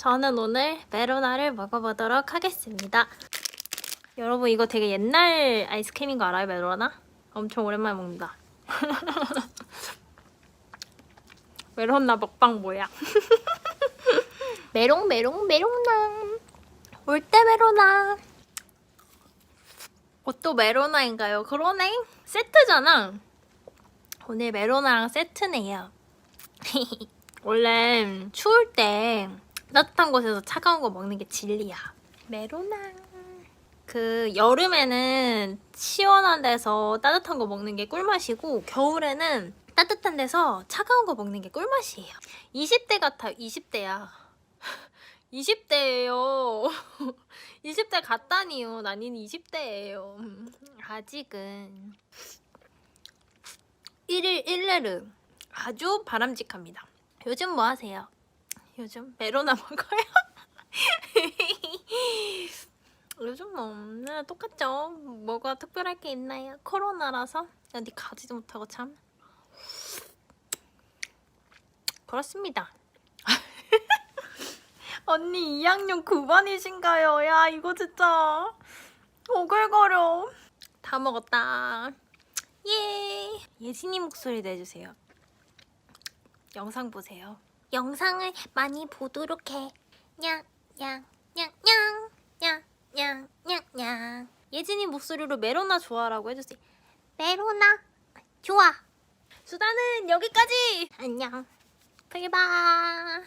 저는 오늘 메로나를 먹어보도록 하겠습니다. 여러분 이거 되게 옛날 아이스크림인 거 알아요, 메로나? 엄청 오랜만에 먹는다. 메로나 먹방 뭐야? 메롱 메롱 메롱나 올 때 메로나 옷도 메로나인가요? 그러네 세트잖아 오늘 메로나랑 세트네요 원래 추울 때 따뜻한 곳에서 차가운 거 먹는 게 진리야. 메로나. 그 여름에는 시원한 데서 따뜻한 거 먹는 게 꿀맛이고 겨울에는 따뜻한 데서 차가운 거 먹는 게 꿀맛이에요. 20대 같아요 20대야. 20대예요. 20대 같다니요. 나는 20대예요. 아직은. 1일 1레르. 아주 바람직합니다. 요즘 뭐 하세요? 요즘 메로나 먹어요? 요즘 뭐 네, 똑같죠? 뭐가 특별할 게 있나요? 코로나라서? 어디 가지도 못하고 참. 그렇습니다. 언니 2학년 9반이신가요? 야 이거 진짜 오글거려. 다 먹었다. 예. 예진이 목소리 내주세요. 영상 보세요 영상을 많이 보도록 해. 냥냥냥냥냥냥냥냥. 예진이 목소리로 메로나 좋아라고 해주세요. 메로나? 좋아. 수다는 여기까지! 안녕. 불바